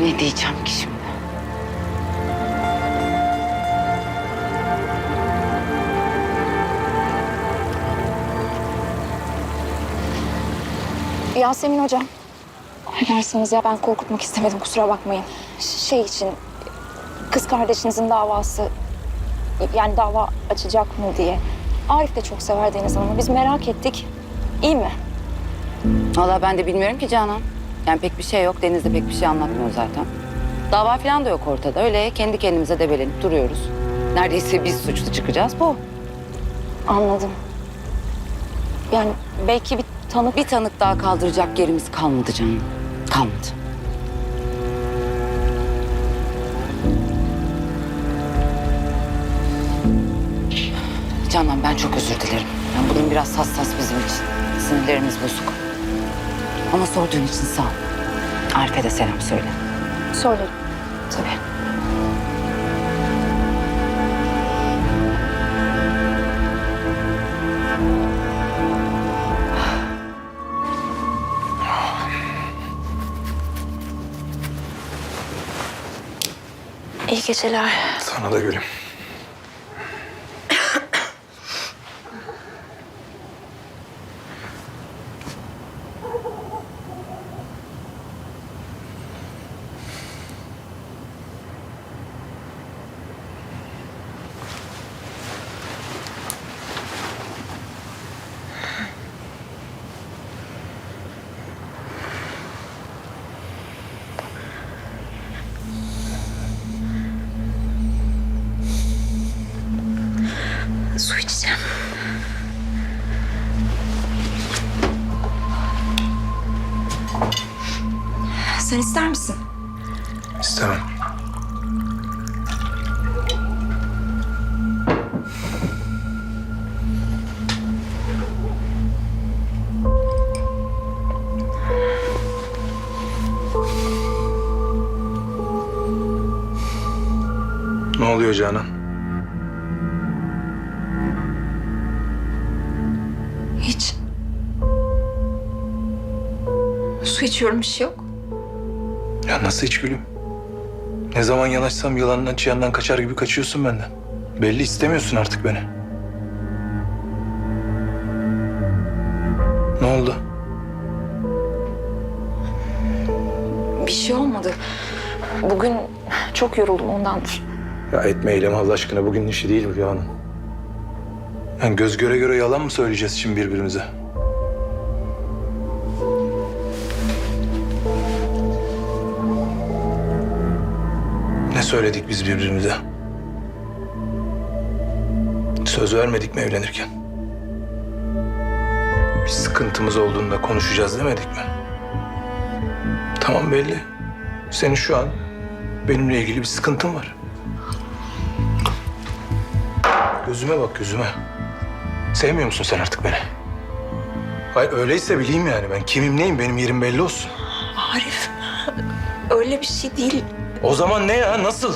Ne diyeceğim ki şimdi? Yasemin hocam. Affedersiniz ya ben korkutmak istemedim kusura bakmayın. Ş- Şey için kız kardeşinizin davası yani dava açacak mı diye. Arif de çok sever Deniz Hanım'ı. Biz merak ettik. İyi mi? Vallahi ben de bilmiyorum ki Canan. Yani pek bir şey yok. Deniz de pek bir şey anlatmıyor zaten. Dava falan da yok ortada. Öyle kendi kendimize debelenip duruyoruz. Neredeyse biz suçlu çıkacağız bu. Anladım. Yani belki bir tanık... Bir tanık daha kaldıracak yerimiz kalmadı Canan. Kalmadı. Canan ben çok özür dilerim. Yani bugün biraz hassas bizim için. Sinirlerimiz bozuk. Ama sorduğun için sağ ol. Arif'e de selam söyle. Söylerim. Tabii. İyi geceler. Sana da gülüm. Sen ister misin? İstemem. Ne oluyor Canan? Hiç. Su içiyorum bir şey yok. Ya nasıl hiç gülüm? Ne zaman yanaşsam yılandan çıyandan kaçar gibi kaçıyorsun benden. Belli istemiyorsun artık beni. Ne oldu? Bir şey olmadı. Bugün çok yoruldum ondandır. Ya etme eyleme Allah aşkına bugün işi değil bu Canan. Yani göz göre göre yalan mı söyleyeceğiz şimdi birbirimize? Ne söyledik biz birbirimize? Söz vermedik mi evlenirken? Bir sıkıntımız olduğunda konuşacağız demedik mi? Tamam belli. Senin şu an benimle ilgili bir sıkıntın var. Gözüme bak gözüme. Sevmiyor musun sen artık beni? Hayır öyleyse bileyim yani ben kimim neyim benim yerim belli olsun. Arif, öyle bir şey değil. O zaman ne ya nasıl?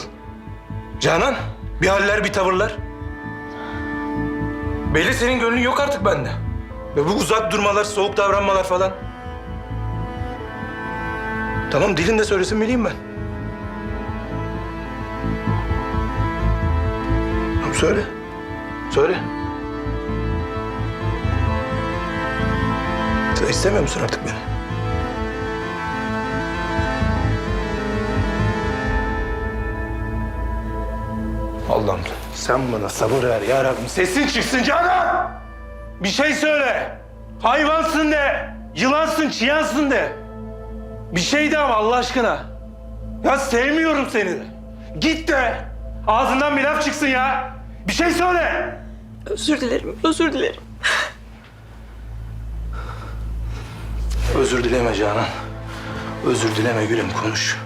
Canan bir haller bir tavırlar. Belli senin gönlün yok artık bende. Ve bu uzak durmalar, soğuk davranmalar falan. Tamam dilin de söylesin bileyim ben. Söyle. Söyle. Sen istemiyor musun artık beni? Allah'ım sen bana sabır ver ya Rabbim. Sesin çıksın Canan! Bir şey söyle. Hayvansın de. Yılansın, çıyansın de. Bir şey de ama Allah aşkına. Ya sevmiyorum seni de. Git de. Ağzından bir laf çıksın ya. Bir şey söyle. Özür dilerim, özür dilerim. Özür dileme Canan. Özür dileme gülüm konuş.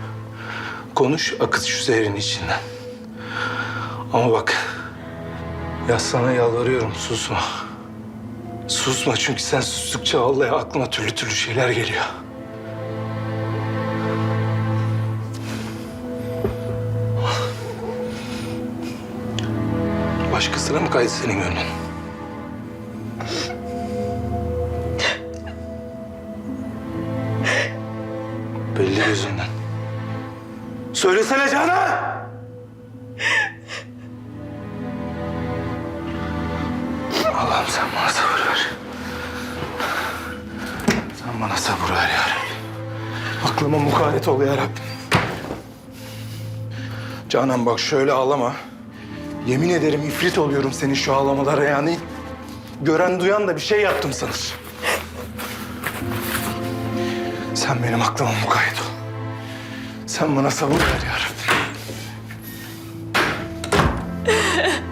Konuş akıt şu zehrin içinden. Ama bak. Ya sana yalvarıyorum susma. Susma çünkü sen sustukça vallahi aklıma türlü türlü şeyler geliyor. Başkasına mı kaydı senin gönlün? Belli gözünden. Allah'ım sen bana sabır ver. Sen bana sabır ver ya Rabbim. Aklıma mukayyet ol ya Rabbim. Canan bak şöyle ağlama. Yemin ederim ifrit oluyorum senin şu ağlamalara yani. Gören duyan da bir şey yaptım sanır. Sen benim aklıma mukayyet ol. Sen bana sabır ver ya Rabbim.